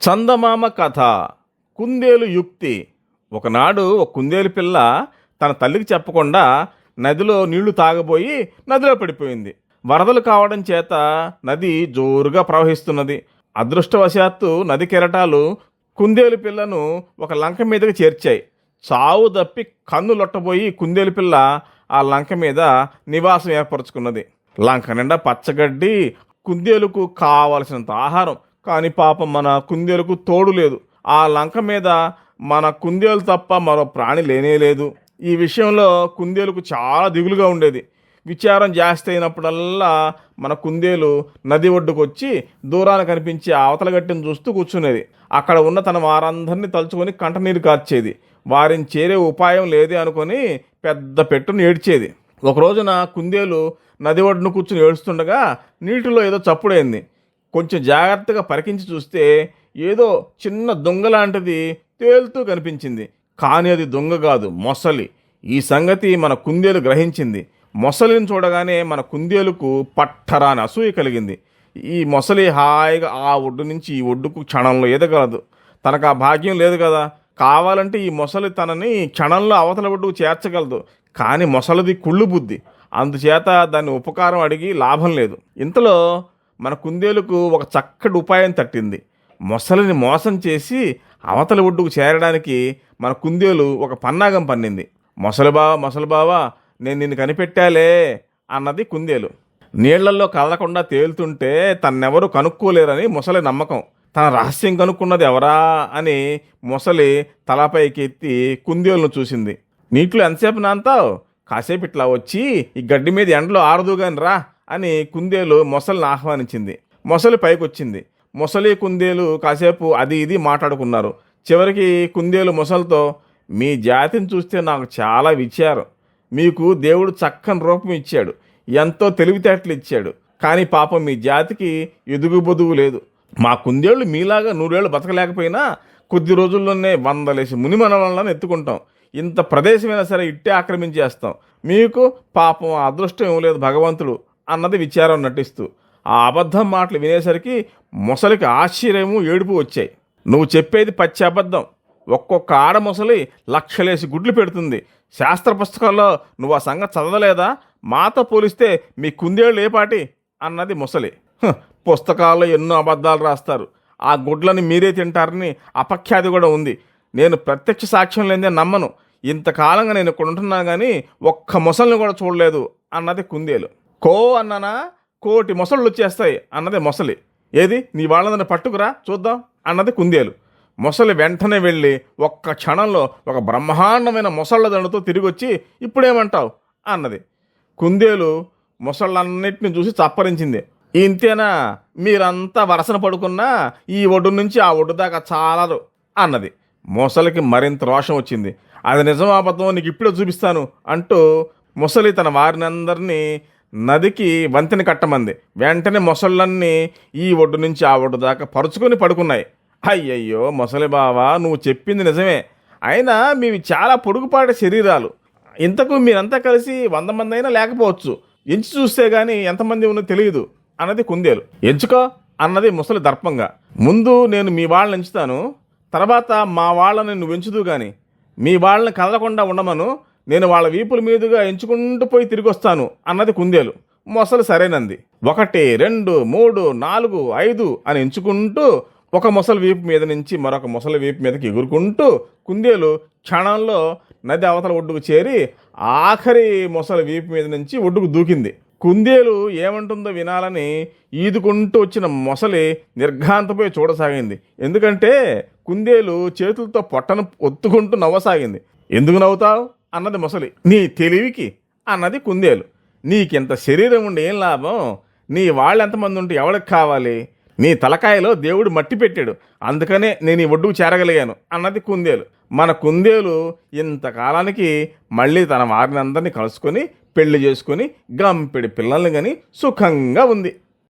చందమామ కథ కుందేలు యుక్తి. ఒకనాడు ఒక కుందేలు పిల్ల తన తల్లికి చెప్పకుండా నదిలో నీళ్ళు తాగబోయి నదిలో పడిపోయింది. వరదలు కావడం చేత నది జోరుగా ప్రవహిస్తున్నది. అదృష్టవశాత్తు నది కెరటాలు కుందేలు పిల్లను ఒక లంక మీదకి చేర్చాయి. చావు తప్పి కన్ను లొట్టబోయి కుందేలు పిల్ల ఆ లంక మీద నివాసం ఏర్పరచుకున్నది. లంక నిండా పచ్చగడ్డి కుందేలుకు కావలసినంత ఆహారం కానీ పాపం మన కుందేలుకు తోడు లేదు. ఆ లంక మీద మన కుందేలు తప్ప మరో ప్రాణి లేనే లేదు. ఈ విషయంలో కుందేలుకు చాలా దిగులుగా ఉండేది. విచారం జాస్తి అయినప్పుడల్లా మన కుందేలు నది ఒడ్డుకు వచ్చి దూరాన కనిపించే అవతల గట్టిని చూస్తూ కూర్చునేది. అక్కడ ఉన్న తన వారందరినీ తలుచుకొని కంటనీరు కార్చేది. వారిని చేరే ఉపాయం లేదే అనుకొని పెద్ద పెట్టును ఏడ్చేది. ఒక రోజున కుందేలు నది ఒడ్డున కూర్చుని ఏడుస్తుండగా నీటిలో ఏదో చప్పుడైంది. కొంచెం జాగ్రత్తగా పరికించి చూస్తే ఏదో చిన్న దొంగ లాంటిది తేలుతూ కనిపించింది. కానీ అది దొంగ కాదు మొసలి. ఈ సంగతి మన కుందేలు గ్రహించింది. మొసలిని చూడగానే మన కుందేలుకు పట్టరాని అసూయ కలిగింది. ఈ మొసలి హాయిగా ఆ ఒడ్డు నుంచి ఈ ఒడ్డుకు క్షణంలో ఎదగలదు. తనకు ఆ భాగ్యం లేదు కదా. కావాలంటే ఈ మొసలి తనని క్షణంలో అవతల ఒడ్డుకు చేర్చగలదు. కానీ మొసలిది కుళ్ళు బుద్ధి. అందుచేత దాన్ని ఉపకారం అడిగి లాభం లేదు. ఇంతలో మన కుందేలుకు ఒక చక్కటి ఉపాయం తట్టింది. మొసలిని మోసం చేసి అవతల ఒడ్డుకు చేరడానికి మన కుందేలు ఒక పన్నాగం పన్నింది. మొసలి బావ మొసలి బావా నేను నిన్ను కనిపెట్టాలే అన్నది కుందేలు. నీళ్ళలో కదలకుండా తేలుతుంటే తన్నెవరు కనుక్కోలేరని మొసలి నమ్మకం. తన రహస్యం కనుక్కున్నది ఎవరా అని మొసలి తలపైకి ఎత్తి కుందేలును చూసింది. నీటిలో ఎంతసేపు నాంతావు? కాసేపు ఇట్లా వచ్చి ఈ గడ్డి మీద ఎండలో ఆరదుగాని రా అని కుందేలు మొసలిని ఆహ్వానించింది. మొసలి పైకొచ్చింది. మొసలి కుందేలు కాసేపు అది ఇది మాట్లాడుకున్నారు. చివరికి కుందేలు మొసలితో మీ జాతిని చూస్తే నాకు చాలా విచారం. మీకు దేవుడు చక్కని రూపం ఇచ్చాడు. ఎంతో తెలివితేటలు ఇచ్చాడు. కానీ పాపం మీ జాతికి ఎదుగు బొదుగు లేదు. మా కుందేళ్ళు మీలాగా నూరేళ్ళు బతకలేకపోయినా కొద్ది రోజుల్లోనే వందలేసి మునిమనవలను ఎత్తుకుంటాం. ఇంత ప్రదేశమైనా సరే ఇట్టే ఆక్రమించేస్తాం. మీకు పాపం అదృష్టం ఏం లేదు భగవంతుడు. అన్నది విచారం నటిస్తూ ఆ అబద్ధం మాటలు వినేసరికి మొసలికి ఆశ్చర్యము ఏడుపు వచ్చాయి. నువ్వు చెప్పేది పచ్చి అబద్ధం. ఒక్కొక్క ఆడ మొసలి లక్షలేసి గుడ్లు పెడుతుంది. శాస్త్ర పుస్తకాల్లో నువ్వు ఆ సంగతి చదవలేదా? మాతో పోలిస్తే మీ కుందేళ్ళు ఏపాటి అన్నది మొసలి. పుస్తకాల్లో ఎన్నో అబద్ధాలు రాస్తారు. ఆ గుడ్లని మీరే తింటారని అపఖ్యాతి కూడా ఉంది. నేను ప్రత్యక్ష సాక్ష్యం లేదే నమ్మను. ఇంతకాలంగా నేను ఇక్కడ కానీ ఒక్క మొసల్ని కూడా చూడలేదు అన్నది కుందేలు. కో అన్నానా? కోటి మొసళ్ళు వచ్చేస్తాయి అన్నది మొసలి. ఏది? నీ వాళ్ళని పట్టుకురా చూద్దాం అన్నది కుందేలు. మొసలి వెంటనే వెళ్ళి ఒక్క క్షణంలో ఒక బ్రహ్మాండమైన మొసళ్ళ దండుతో తిరిగి వచ్చి ఇప్పుడేమంటావు? అన్నది. కుందేలు మొసళ్ళన్నిటిని చూసి చప్పరించింది. ఇంతేనా? మీరంతా వరసన పడుకున్నా ఈ ఒడ్డు నుంచి ఆ ఒడ్డు దాకా చాలరు అన్నది. మొసలికి మరింత రోషం వచ్చింది. అది నిజం అబద్ధం నీకు ఇప్పుడే చూపిస్తాను అంటూ మొసలి తన వారినందరినీ నదికి వంతెన కట్టమంది. వెంటనే మొసళ్ళన్నీ ఈ ఒడ్డు నుంచి ఆ ఒడ్డు దాకా పరుచుకొని పడుకున్నాయి. అయ్యయ్యో మొసలి బావా నువ్వు చెప్పింది నిజమే. అయినా మీవి చాలా పొడుగుపాటి శరీరాలు. ఇంతకు మీరంతా కలిసి వంద మంది అయినా లేకపోవచ్చు. ఎంచి చూస్తే కానీ ఎంతమంది ఉన్నో తెలియదు అన్నది కుందేలు. ఎంచుకో అన్నది ముసలి దర్పంగా. ముందు నేను మీ వాళ్ళని ఎంచుతాను. తర్వాత మా వాళ్ళని నువ్వు ఎంచుదు కానీ మీ వాళ్ళని కదలకుండా ఉండమను. నేను వాళ్ళ వీపుల మీదుగా ఎంచుకుంటూ పోయి తిరిగి వస్తాను అన్నది కుందేలు. మొసలి సరేనంది. ఒకటి రెండు మూడు నాలుగు ఐదు అని ఎంచుకుంటూ ఒక మొసలి వీపు మీద నుంచి మరొక మొసలి వీపు మీదకి ఎగురుకుంటూ కుందేలు క్షణంలో నది అవతల ఒడ్డుకు చేరి ఆఖరి మొసలి వీపు మీద నుంచి ఒడ్డుకు దూకింది. కుందేలు ఏమంటుందో వినాలని ఈదుకుంటూ వచ్చిన మొసలి నిర్ఘాంతపోయి చూడసాగింది. ఎందుకంటే కుందేలు చేతులతో పొట్టను ఒత్తుకుంటూ నవ్వసాగింది. ఎందుకు నవ్వుతావు? అన్నది ముసలి. నీ తెలివికి అన్నది కుందేలు. నీకింత శరీరం ఉండి ఏం లాభం? నీ వాళ్ళు ఎంతమంది ఉంటే ఎవరికి కావాలి? నీ తలకాయలో దేవుడు మట్టి పెట్టాడు. అందుకనే నేను ఈ ఒడ్డుకు చేరగలిగాను అన్నది కుందేలు. మన కుందేలు ఇంతకాలానికి మళ్ళీ తన వారిని అందరినీ కలుసుకొని పెళ్ళి చేసుకొని గంపెడి పిల్లల్ని కానీ సుఖంగా ఉంది.